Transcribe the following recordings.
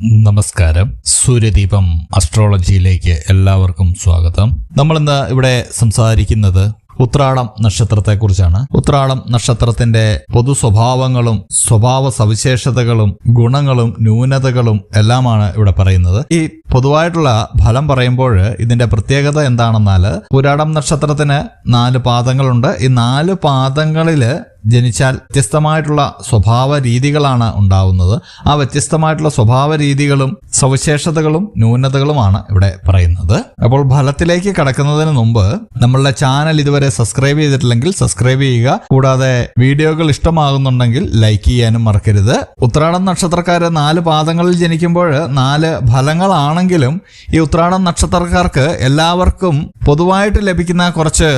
നമസ്കാരം. സൂര്യദീപം അസ്ട്രോളജിയിലേക്ക് എല്ലാവർക്കും സ്വാഗതം. നമ്മളിന്ന് ഇവിടെ സംസാരിക്കുന്നത് ഉത്രാടം നക്ഷത്രത്തെക്കുറിച്ചാണ്. ഉത്രാടം നക്ഷത്രത്തിന്റെ പൊതു സ്വഭാവങ്ങളും സ്വഭാവ സവിശേഷതകളും ഗുണങ്ങളും ന്യൂനതകളും എല്ലാമാണ് ഇവിടെ പറയുന്നത്. ഈ പൊതുവായിട്ടുള്ള ഫലം പറയുമ്പോൾ ഇതിന്റെ പ്രത്യേകത എന്താണെന്നാൽ പുരാടം നക്ഷത്രത്തിന് നാല് പാദങ്ങളുണ്ട്. ഈ നാല് പാദങ്ങളിൽ ജനിച്ചാൽ വ്യത്യസ്തമായിട്ടുള്ള സ്വഭാവ രീതികളാണ് ഉണ്ടാവുന്നത്. ആ വ്യത്യസ്തമായിട്ടുള്ള സ്വഭാവ രീതികളും സവിശേഷതകളും ന്യൂനതകളുമാണ് ഇവിടെ പറയുന്നത്. അപ്പോൾ ഫലത്തിലേക്ക് കടക്കുന്നതിന് മുമ്പ് നമ്മളുടെ ചാനൽ ഇതുവരെ സബ്സ്ക്രൈബ് ചെയ്തിട്ടില്ലെങ്കിൽ സബ്സ്ക്രൈബ് ചെയ്യുക. കൂടാതെ വീഡിയോകൾ ഇഷ്ടമാകുന്നുണ്ടെങ്കിൽ ലൈക്ക് ചെയ്യാനും മറക്കരുത്. ഉത്രാടം നക്ഷത്രക്കാര് നാല് പാദങ്ങളിൽ ജനിക്കുമ്പോൾ നാല് ഫലങ്ങളാണെങ്കിലും ഈ ഉത്രാടം നക്ഷത്രക്കാർക്ക് എല്ലാവർക്കും പൊതുവായിട്ട് ലഭിക്കുന്ന കുറച്ച്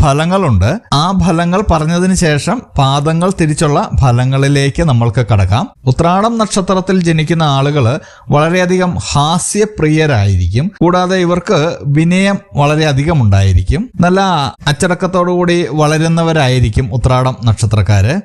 ഫലങ്ങളുണ്ട്. ആ ഫലങ്ങൾ പറഞ്ഞതിന് ശേഷം പാദങ്ങൾ തിരിച്ചുള്ള ഫലങ്ങളിലേക്ക് നമ്മൾക്ക് കടക്കാം. ഉത്രാടം നക്ഷത്രത്തിൽ ജനിക്കുന്ന ആളുകൾ വളരെയധികം ഹാസ്യപ്രിയരായിരിക്കും. കൂടാതെ ഇവർക്ക് വിനയം വളരെയധികം ഉണ്ടായിരിക്കും. നല്ല അച്ചടക്കത്തോടുകൂടി വളരുന്നവരായിരിക്കും ഉത്രാടം നക്ഷത്രക്കാര്.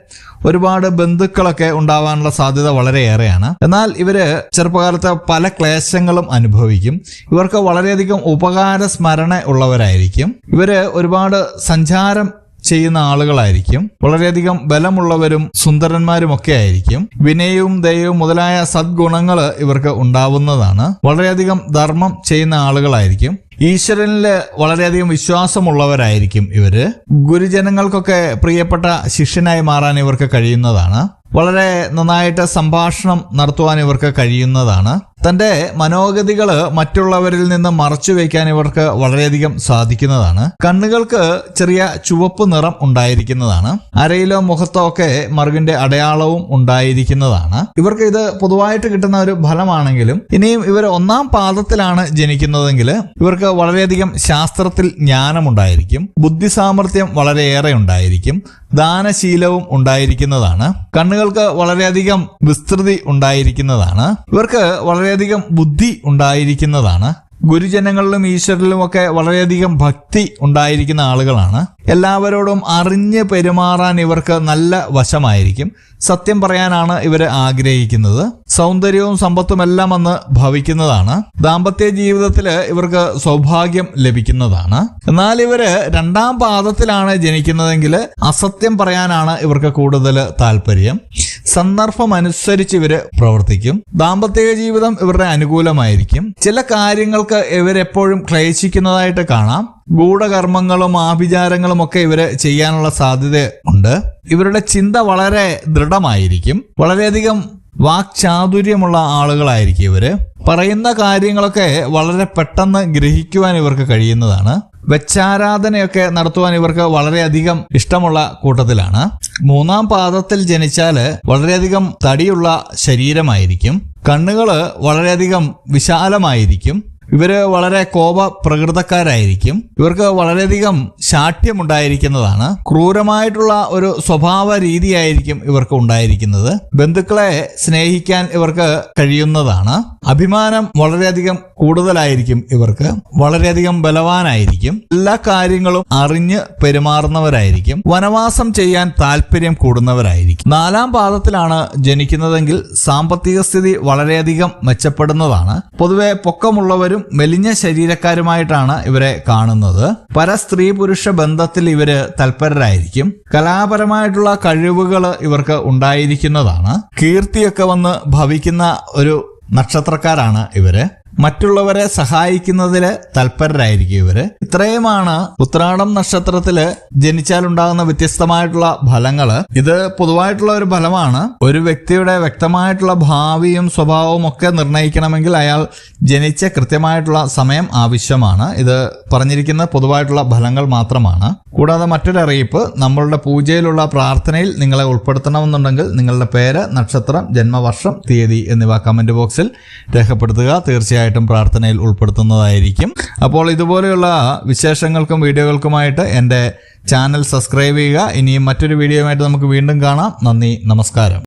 ഒരുപാട് ബന്ധുക്കളൊക്കെ ഉണ്ടാവാനുള്ള സാധ്യത വളരെയേറെയാണ്. എന്നാൽ ഇവർ ചെറുപ്പകാലത്തെ പല ക്ലേശങ്ങളും അനുഭവിക്കും. ഇവർക്ക് വളരെയധികം ഉപകാര സ്മരണ ഉള്ളവരായിരിക്കും. ഇവർ ഒരുപാട് സഞ്ചാരം ചെയ്യുന്ന ആളുകളായിരിക്കും. വളരെയധികം ബലമുള്ളവരും സുന്ദരന്മാരും ഒക്കെ ആയിരിക്കും. വിനയവും ദയവും മുതലായ സദ്ഗുണങ്ങൾ ഇവർക്ക് ഉണ്ടാവുന്നതാണ്. വളരെയധികം ധർമ്മം ചെയ്യുന്ന ആളുകളായിരിക്കും. ഈശ്വരനിൽ വളരെയധികം വിശ്വാസമുള്ളവരായിരിക്കും ഇവർ. ഗുരുജനങ്ങൾക്കൊക്കെ പ്രിയപ്പെട്ട ശിഷ്യനായി മാറാൻ ഇവർക്ക് കഴിയുന്നതാണ്. വളരെ നന്നായിട്ട് സംഭാഷണം നടത്തുവാൻ ഇവർക്ക് കഴിയുന്നതാണ്. തന്റെ മനോഗതികൾ മറ്റുള്ളവരിൽ നിന്ന് മറച്ചു വയ്ക്കാൻ ഇവർക്ക് വളരെയധികം സാധിക്കുന്നതാണ്. കണ്ണുകൾക്ക് ചെറിയ ചുവപ്പ് നിറം ഉണ്ടായിരിക്കുന്നതാണ്. അരയിലോ മുഖത്തോ ഒക്കെ മറുകിന്റെ അടയാളവും ഉണ്ടായിരിക്കുന്നതാണ്. ഇവർക്ക് ഇത് പൊതുവായിട്ട് കിട്ടുന്ന ഒരു ഫലമാണെങ്കിലും ഇനിയും ഇവർ ഒന്നാം പാദത്തിലാണ് ജനിക്കുന്നതെങ്കിൽ ഇവർക്ക് വളരെയധികം ശാസ്ത്രത്തിൽ ജ്ഞാനമുണ്ടായിരിക്കും. ബുദ്ധി സാമർഥ്യം വളരെയേറെ ഉണ്ടായിരിക്കും. ദാനശീലവും ഉണ്ടായിരിക്കുന്നതാണ്. കണ്ണുകൾക്ക് വളരെയധികം വിസ്തൃതി ഉണ്ടായിരിക്കുന്നതാണ്. ഇവർക്ക് വളരെയധികം ബുദ്ധി ഉണ്ടായിരിക്കുന്നതാണ്. ഗുരുജനങ്ങളിലും ഈശ്വരനിലും ഒക്കെ വളരെയധികം ഭക്തി ഉണ്ടായിരിക്കുന്ന ആളുകളാണ്. എല്ലാവരോടും അറിഞ്ഞ് പെരുമാറാൻ ഇവർക്ക് നല്ല വശമായിരിക്കും. സത്യം പറയാനാണ് ഇവർ ആഗ്രഹിക്കുന്നത്. സൗന്ദര്യവും സമ്പത്തും എല്ലാം അന്ന് ഭവിക്കുന്നതാണ്. ദാമ്പത്യ ജീവിതത്തിൽ ഇവർക്ക് സൗഭാഗ്യം ലഭിക്കുന്നതാണ്. എന്നാൽ ഇവർ രണ്ടാം പാദത്തിലാണ് ജനിക്കുന്നതെങ്കിൽ അസത്യം പറയാനാണ് ഇവർക്ക് കൂടുതൽ താല്പര്യം. സന്ദർഭം അനുസരിച്ച് ഇവർ പ്രവർത്തിക്കും. ദാമ്പത്യ ജീവിതം ഇവരുടെ അനുകൂലമായിരിക്കും. ചില കാര്യങ്ങൾക്ക് ഇവരെപ്പോഴും ക്ലേശിക്കുന്നതായിട്ട് കാണാം. ഗൂഢകർമ്മങ്ങളും ആഭിചാരങ്ങളും ഒക്കെ ഇവർ ചെയ്യാനുള്ള സാധ്യത ഉണ്ട്. ഇവരുടെ ചിന്ത വളരെ ദൃഢമായിരിക്കും. വളരെയധികം വാക്ചാതുര്യമുള്ള ആളുകളായിരിക്കും ഇവർ. പറയുന്ന കാര്യങ്ങളൊക്കെ വളരെ പെട്ടെന്ന് ഗ്രഹിക്കുവാൻ ഇവർക്ക് കഴിയുന്നതാണ്. വെച്ചാരാധനയൊക്കെ നടത്തുവാൻ ഇവർക്ക് വളരെയധികം ഇഷ്ടമുള്ള കൂട്ടത്തിലാണ്. മൂന്നാം പാദത്തിൽ ജനിച്ചാൽ വളരെയധികം തടിയുള്ള ശരീരമായിരിക്കും. കണ്ണുകൾ വളരെയധികം വിശാലമായിരിക്കും. ഇവർ വളരെ കോപ പ്രകൃതക്കാരായിരിക്കും ഇവർക്ക് വളരെയധികം ശാഠ്യമുണ്ടായിരിക്കുന്നതാണ്. ക്രൂരമായിട്ടുള്ള ഒരു സ്വഭാവ രീതിയായിരിക്കും ഇവർക്ക് ഉണ്ടായിരിക്കുന്നത്. ബന്ധുക്കളെ സ്നേഹിക്കാൻ ഇവർക്ക് കഴിയുന്നതാണ്. അഭിമാനം വളരെയധികം കൂടുതലായിരിക്കും ഇവർക്ക്. വളരെയധികം ബലവാനായിരിക്കും. എല്ലാ കാര്യങ്ങളും അറിഞ്ഞ് പെരുമാറുന്നവരായിരിക്കും. വനവാസം ചെയ്യാൻ താല്പര്യം കൂടുന്നവരായിരിക്കും. നാലാം പാദത്തിലാണ് ജനിക്കുന്നതെങ്കിൽ സാമ്പത്തിക സ്ഥിതി വളരെയധികം മെച്ചപ്പെടുന്നതാണ്. പൊതുവെ പൊക്കമുള്ളവരും മെലിഞ്ഞ ശരീരക്കാരുമായിട്ടാണ് ഇവരെ കാണുന്നത്. പല സ്ത്രീ പുരുഷ ബന്ധത്തിൽ ഇവർ തൽപരരായിരിക്കും. കലാപരമായിട്ടുള്ള കഴിവുകൾ ഇവർക്ക് ഉണ്ടായിരിക്കുന്നതാണ്. കീർത്തിയൊക്കെ വന്ന് ഭവിക്കുന്ന ഒരു നക്ഷത്രക്കാരാണ് ഇവർ. മറ്റുള്ളവരെ സഹായിക്കുന്നതിൽ തൽപരരായിരിക്കും ഇവർ. ഇത്രയുമാണ് ഉത്രാടം നക്ഷത്രത്തിൽ ജനിച്ചാലുണ്ടാകുന്ന വ്യത്യസ്തമായിട്ടുള്ള ഫലങ്ങൾ. ഇത് പൊതുവായിട്ടുള്ള ഒരു ഫലമാണ്. ഒരു വ്യക്തിയുടെ വ്യക്തമായിട്ടുള്ള ഭാവിയും സ്വഭാവവും ഒക്കെ നിർണയിക്കണമെങ്കിൽ അയാൾ ജനിച്ച കൃത്യമായിട്ടുള്ള സമയം ആവശ്യമാണ്. ഇത് പറഞ്ഞിരിക്കുന്ന പൊതുവായിട്ടുള്ള ഫലങ്ങൾ മാത്രമാണ്. കൂടാതെ മറ്റൊരു അറിയിപ്പ് നമ്മളുടെ പൂജയിലുള്ള പ്രാർത്ഥനയിൽ നിങ്ങളെ ഉൾപ്പെടുത്തണമെന്നുണ്ടെങ്കിൽ നിങ്ങളുടെ പേര് നക്ഷത്രം ജന്മവർഷം തീയതി എന്നിവ കമന്റ് ബോക്സിൽ രേഖപ്പെടുത്തുക. തീർച്ചയായിട്ടും പ്രാർത്ഥനയിൽ ഉൾപ്പെടുത്തുന്നതായിരിക്കും. അപ്പോൾ ഇതുപോലെയുള്ള വിശേഷങ്ങൾക്കും വീഡിയോകൾക്കുമായിട്ട് എന്റെ ചാനൽ സബ്സ്ക്രൈബ് ചെയ്യുക. ഇനിയും മറ്റൊരു വീഡിയോയുമായിട്ട് നമുക്ക് വീണ്ടും കാണാം. നന്ദി നമസ്കാരം.